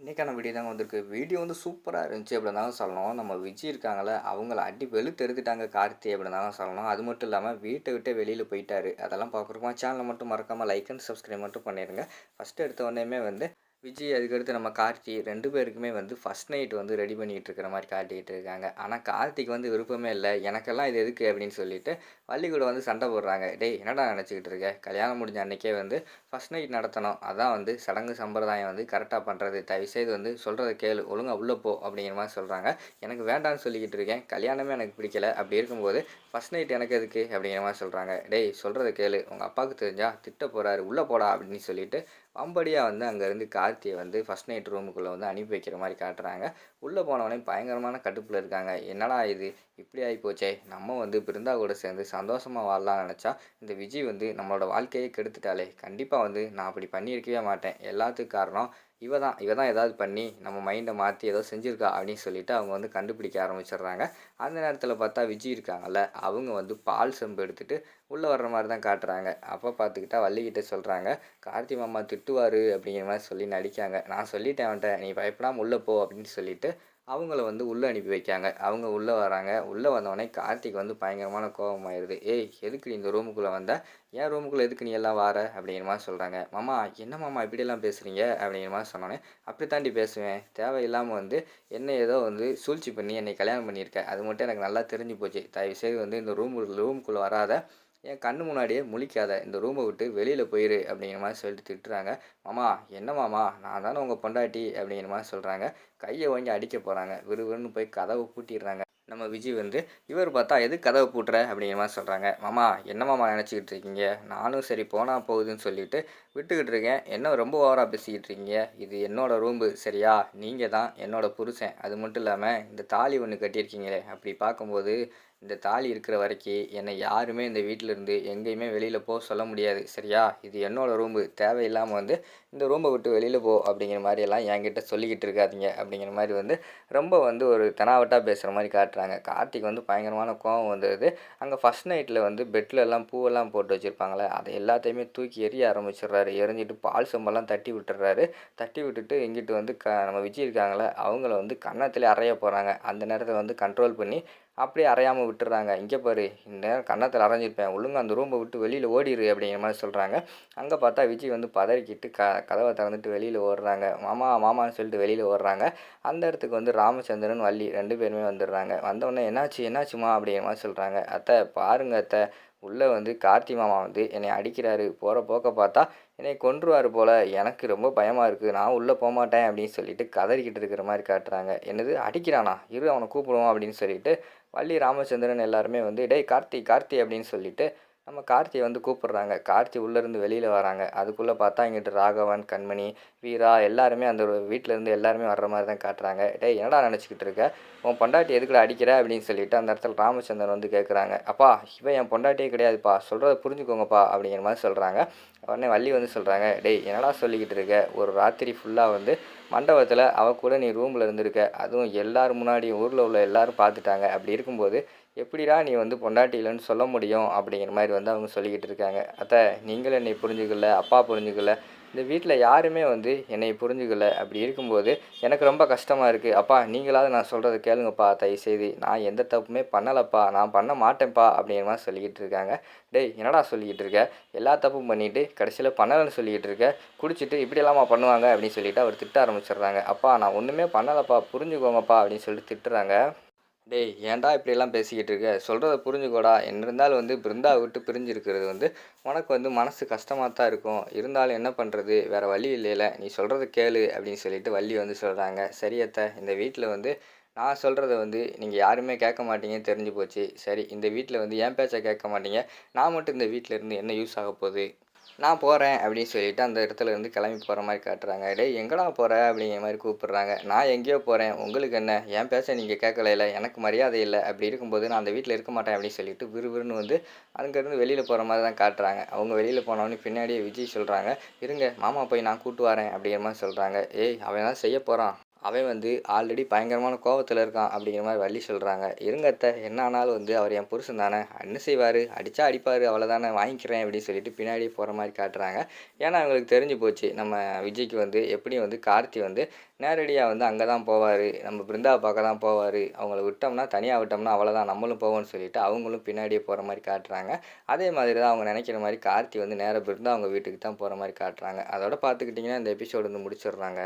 இன்றைக்கான வீடியோ தாங்க வந்திருக்கு. வீடியோ வந்து சூப்பராக இருந்துச்சு அப்படி சொல்லணும். நம்ம விஜய் இருக்காங்களே அவங்கள அடி வெளுத்து எடுத்துட்டாங்க கார்த்தி அப்படி சொல்லணும். அது மட்டும் இல்லாமல் வீட்டை விட்டு வெளியில் போயிட்டாரு. அதெல்லாம் பார்க்குறோமா சேனலை மட்டும் மறக்காமல் லைக் அண்ட் சப்ஸ்கிரைப் மட்டும் பண்ணிடுங்க ஃபஸ்ட்டு எடுத்த உடனேமே வந்து விஜய் அதுக்கடுத்து நம்ம கார்த்தி ரெண்டு பேருக்குமே வந்து ஃபஸ்ட் நைட் வந்து ரெடி பண்ணிகிட்டு இருக்கிற மாதிரி காட்டிகிட்டு இருக்காங்க. ஆனால் கார்த்திக் வந்து விருப்பமே இல்லை. எனக்கெல்லாம் இது எதுக்கு அப்படின்னு சொல்லிட்டு வள்ளி கூட வந்து சண்டை போடுறாங்க. டேய் என்னடா நினச்சிக்கிட்டு இருக்க? கல்யாணம் முடிஞ்ச அன்றைக்கே வந்து ஃபஸ்ட் நைட் நடத்தணும். அதான் வந்து சடங்கு சம்பிரதாயம் வந்து கரெக்டாக பண்ணுறது தயவுசெய்து வந்து சொல்கிறத கேளு. ஒழுங்காக உள்ளே போ அப்படிங்கிற மாதிரி சொல்கிறாங்க எனக்கு வேண்டாம்னு சொல்லிக்கிட்டு இருக்கேன். கல்யாணமே எனக்கு பிடிக்கல. அப்படி இருக்கும்போது ஃபஸ்ட் நைட் எனக்கு எதுக்கு அப்படிங்கிற மாதிரி சொல்கிறாங்க டேய் சொல்கிறத கேளு. உங்கள் அப்பாவுக்கு தெரிஞ்சால் திட்ட போகிறாரு உள்ளே போடா அப்படின்னு சொல்லிட்டு வம்படியாக வந்து அங்கேருந்து கார்த்தியை வந்து ஃபஸ்ட் நைட் ரூமுக்குள்ளே வந்து அனுப்பி வைக்கிற மாதிரி காட்டுறாங்க. உள்ளே போனவொடனே பயங்கரமான கடுப்பில் இருக்காங்க. என்னடா இது? இப்படி ஆகிப்போச்சே நம்ம வந்து பிருந்தா கூட சேர்ந்து சந்தோஷமாக வாழலாம்னு நினச்சா இந்த விஜய் வந்து நம்மளோட வாழ்க்கையே கெடுத்துட்டாலே. கண்டிப்பாக வந்து நான் அப்படி பண்ணியிருக்கவே மாட்டேன். எல்லாத்துக்கும் காரணம் இவ தான் இவ தான் ஏதாவது பண்ணி நம்ம மைண்டை மாற்றி ஏதோ செஞ்சுருக்கா அப்படின்னு சொல்லிட்டு அவங்க வந்து கண்டுபிடிக்க ஆரம்பிச்சிடுறாங்க. அந்த நேரத்தில் பார்த்தா விஜய் இருக்காங்கல்ல அவங்க வந்து பால் செம்பு எடுத்துகிட்டு உள்ளே வர்ற மாதிரி தான் காட்டுறாங்க. அப்போ பார்த்துக்கிட்டா வள்ளிக்கிட்ட சொல்கிறாங்க கார்த்தி மாமா திட்டுவார் அப்படிங்கிற மாதிரி சொல்லி நடிக்காங்க. நான் சொல்லிட்டேன் அவன்கிட்ட நீ பயப்படாமல் உள்ளே போ அப்படின்னு சொல்லிட்டு அவங்கள வந்து உள்ளே அனுப்பி வைக்காங்க. அவங்க உள்ளே வராங்க. உள்ளே வந்தவொடனே கார்த்திக் வந்து பயங்கரமான கோபமாயிருது. ஏய் எதுக்கு நீ இந்த ரூமுக்குள்ளே வந்த? ஏன் ரூமுக்குள்ளே எதுக்கு நீ எல்லாம் வார? அப்படிங்கிற மாதிரி சொல்கிறாங்க மாமா என்ன மாமா இப்படியெல்லாம் பேசுகிறீங்க அப்படிங்கிற மாதிரி சொன்னோன்னே அப்படி தாண்டி பேசுவேன். தேவையில்லாமல் வந்து என்ன ஏதோ வந்து சூழ்ச்சி பண்ணி என்னை கல்யாணம் பண்ணியிருக்க. அது மட்டும் எனக்கு நல்லா தெரிஞ்சு போச்சு. தயவுசெய்து வந்து இந்த ரூம் ரூமுக்குள்ளே வராத. என் கண்ணு முன்னாடியே முழிக்காத. இந்த ரூமை விட்டு வெளியில் போயிரு. அப்படிங்கிற மாதிரி சொல்லிட்டு திட்டுறாங்க. மாமா என்ன மாமா? நான் தானே உங்கள் பொண்டாட்டி. அப்படிங்கிற மாதிரி சொல்கிறாங்க கையை வாங்கி அடிக்க போகிறாங்க விறுவிறுன்னு போய் கதவை பூட்டிடுறாங்க. நம்ம விஜய் வந்து இவர் பார்த்தா எது கதவை பூட்டுற? அப்படிங்கிற மாதிரி சொல்கிறாங்க மாமா என்ன மாமா நினச்சிக்கிட்டு இருக்கீங்க? நானும் சரி போனால் போகுதுன்னு சொல்லிட்டு விட்டுக்கிட்டு இருக்கேன். என்ன ரொம்ப ஓவராக பேசிக்கிட்டு இருக்கீங்க? இது என்னோடய ரூம்பு. சரியா? நீங்கள் தான் என்னோடய புருஷன். அது மட்டும் இல்லாமல் இந்த தாலி ஒன்று கட்டியிருக்கீங்களே. அப்படி பார்க்கும்போது இந்த தாலி இருக்கிற வரைக்கும் என்னை யாருமே இந்த வீட்டிலேருந்து எங்கேயுமே வெளியில் போக சொல்ல முடியாது. சரியா? இது என்னோடய ரூம்பு. தேவையில்லாமல் வந்து இந்த ரூமை விட்டு வெளியில் போ அப்படிங்கிற மாதிரி எல்லாம் என்கிட்ட சொல்லிக்கிட்டு இருக்காதீங்க அப்படிங்கிற மாதிரி வந்து ரொம்ப வந்து ஒரு தெனாவட்டாக பேசுகிற மாதிரி காட்டுறாங்க. கார்த்திக் வந்து பயங்கரமான கோவம் வந்தது. அங்கே ஃபஸ்ட் நைட்டில் வந்து பெட்டில் எல்லாம் பூவெல்லாம் போட்டு வச்சுருப்பாங்களே அதை எல்லாத்தையுமே தூக்கி எரிய ஆரம்பிச்சிடுறாரு. எரிஞ்சிட்டு பால் சம்பெல்லாம் தட்டி விட்டுறாரு தட்டி விட்டுட்டு இங்கிட்டு வந்து க நம்ம விஜய் இருக்காங்களே அவங்கள வந்து கன்னத்தில் அறைய போகிறாங்க அந்த நேரத்தில் வந்து கண்ட்ரோல் பண்ணி அப்படியே அறையாமல் விட்டுறாங்க. இங்கே பாரு இந்த நேரம் கன்னத்தில் அரைஞ்சிருப்பேன். ஒழுங்கு அந்த ரூமை விட்டு வெளியில் ஓடிடு அப்படிங்கிற மாதிரி சொல்கிறாங்க அங்கே பார்த்தா விஜய் வந்து பதறிக்கிட்டு க கதவை திறந்துட்டு வெளியில் ஓடுறாங்க. மாமா மாமான்னு சொல்லிட்டு வெளியில் ஓடுறாங்க. அந்த இடத்துக்கு வந்து ராமச்சந்திரன் வள்ளி ரெண்டு பேருமே வந்துடுறாங்க. வந்தோடனே என்னாச்சு என்னாச்சுமா அப்படிங்கிற மாதிரி சொல்கிறாங்க அத்தை பாருங்க அத்தை. உள்ளே வந்து கார்த்தி மாமா வந்து என்னை அடிக்கிறாரு. போகிற போக்க பார்த்தா என்னை கொன்றுவார் போல். எனக்கு ரொம்ப பயமாக இருக்குது நான் உள்ளே போக மாட்டேன் அப்படின்னு சொல்லிட்டு கதறிக்கிட்டு இருக்கிற மாதிரி காட்டுறாங்க. என்னது? அடிக்கிறானா? இரு அவனை கூப்பிடுவோம் அப்படின்னு சொல்லிட்டு வள்ளி ராமச்சந்திரன் எல்லாருமே வந்து டேய் கார்த்தி கார்த்தி அப்படின்னு சொல்லிட்டு நம்ம கார்த்தியை வந்து கூப்பிடுறாங்க. கார்த்தி உள்ளேருந்து வெளியில் வராங்க. அதுக்குள்ளே பார்த்தா இங்கிட்டு ராகவன் கண்மணி வீரா எல்லாருமே அந்த வீட்டிலேருந்து எல்லாருமே வர்ற மாதிரி தான் காட்டுறாங்க. டேய் என்னடா நினச்சிக்கிட்டு இருக்க? உன் பொண்டாட்டி எதுக்குள்ள அடிக்கிற? அப்படின்னு சொல்லிட்டு அந்த இடத்துல ராமச்சந்திரன் வந்து கேட்குறாங்க அப்பா இவன் என் பொண்டாட்டியே கிடையாதுப்பா. சொல்கிறத புரிஞ்சுக்கோங்கப்பா. அப்படிங்கிற மாதிரி சொல்கிறாங்க உடனே வள்ளி வந்து சொல்கிறாங்க டேய் என்னடா சொல்லிக்கிட்டு இருக்க? ஒரு ராத்திரி ஃபுல்லாக வந்து மண்டபத்தில் அவ கூட நீ ரூமில் இருந்திருக்க. அதுவும் எல்லோரும் முன்னாடியும் ஊரில் உள்ள எல்லோரும் பார்த்துட்டாங்க. அப்படி இருக்கும்போது எப்படிடா நீ வந்து பொண்டாட்டி இல்லைன்னு சொல்ல முடியும் அப்படிங்கிற மாதிரி வந்து அவங்க சொல்லிக்கிட்டு இருக்காங்க. அத்தை நீங்களும் என்னை புரிஞ்சுக்கல அப்பா புரிஞ்சுக்கல. இந்த வீட்டில் யாருமே வந்து என்னை புரிஞ்சுக்கல. அப்படி இருக்கும்போது எனக்கு ரொம்ப கஷ்டமாக இருக்குது அப்பா நீங்களாவது நான் சொல்கிறத கேளுங்கப்பா தயவுசெய்து. நான் எந்த தப்புமே பண்ணலப்பா. நான் பண்ண மாட்டேன்ப்பா அப்படிங்கிற மாதிரி சொல்லிக்கிட்டு இருக்காங்க. டேய் என்னடா சொல்லிக்கிட்டு இருக்க? எல்லா தப்பும் பண்ணிவிட்டு கடைசியில் பண்ணலைன்னு சொல்லிக்கிட்டு இருக்க? குடிச்சிட்டு இப்படியெல்லாமா பண்ணுவாங்க அப்படின்னு சொல்லிட்டு அவர் திட்ட ஆரம்பிச்சிடுறாங்க. அப்பா நான் ஒன்றுமே பண்ணலப்பா. புரிஞ்சுக்கோங்கப்பா அப்படின்னு சொல்லிட்டு திட்டுறாங்க. டேய் ஏன்டா இப்படியெல்லாம் பேசிக்கிட்டு இருக்க? சொல்கிறத புரிஞ்சுக்கோடா. என்ன இருந்தாலும் வந்து பிருந்தா விட்டு பிரிஞ்சிருக்கிறது வந்து உனக்கு வந்து மனசு கஷ்டமாக தான் இருக்கும். இருந்தாலும் என்ன பண்ணுறது வேறு வழி இல்லையில நீ சொல்கிறத கேளு அப்படின்னு சொல்லிட்டு வள்ளி வந்து சொல்கிறாங்க சரியத்த இந்த வீட்டில் வந்து நான் சொல்கிறத வந்து நீங்கள் யாருமே கேட்க மாட்டீங்கன்னு தெரிஞ்சு போச்சு. சரி இந்த வீட்டில் வந்து என் பேச்சை கேட்க மாட்டீங்க. நான் மட்டும் இந்த வீட்டில் இருந்து என்ன யூஸ் ஆக போகுது? நான் போகிறேன் அப்படின்னு சொல்லிட்டு அந்த இடத்துல இருந்து கிளம்பி போகிற மாதிரி காட்டுறாங்க. டேய் எங்கடா போகிற அப்படிங்கிற மாதிரி கூப்பிடுறாங்க. நான் எங்கேயோ போகிறேன் உங்களுக்கு என்ன? என் பேச நீங்கள் கேட்கல எனக்கு மரியாதை இல்லை. அப்படி இருக்கும்போது நான் அந்த வீட்டில் இருக்க மாட்டேன் அப்படின்னு சொல்லிட்டு விறுவிறுன்னு வந்து அங்கேருந்து வெளியில் போகிற மாதிரி தான் காட்டுறாங்க. அவங்க வெளியில் போனவொடனே பின்னாடியே விஜய் சொல்கிறாங்க இருங்க மாமா போய் நான் கூட்டு வரேன். அப்படிங்கிற மாதிரி சொல்கிறாங்க ஏய் அவன் தான் செய்ய போகிறான் அவன் வந்து ஆல்ரெடி பயங்கரமான கோபத்தில் இருக்கான் அப்படிங்கிற மாதிரி வள்ளி சொல்கிறாங்க இருங்கத்த என்ன ஆனாலும் வந்து அவர் என் புருஷன் தானே. என்ன செய்வார்? அடித்தா அடிப்பார் அவ்வளோதானே வாங்கிக்கிறேன் அப்படின்னு சொல்லிட்டு பின்னாடியே போகிற மாதிரி காட்டுறாங்க. ஏன்னா அவங்களுக்கு தெரிஞ்சு போச்சு நம்ம விஜய்க்கு வந்து எப்படியும் வந்து கார்த்தி வந்து நேரடியாக வந்து அங்கே தான் போவார் நம்ம பிருந்தா பார்க்க தான் போவார். அவங்கள விட்டோம்னா தனியாக விட்டோம்னா அவ்வளோதான் நம்மளும் போவோம்னு சொல்லிட்டு அவங்களும் பின்னாடியே போகிற மாதிரி காட்டுறாங்க. அதே மாதிரி தான் அவங்க நினைக்கிற மாதிரி கார்த்தி வந்து நேராக பிருந்தா அவங்க வீட்டுக்கு தான் போகிற மாதிரி காட்டுறாங்க. அதோட பார்த்துக்கிட்டிங்கன்னா இந்த எபிசோடு வந்து முடிச்சிடுறாங்க.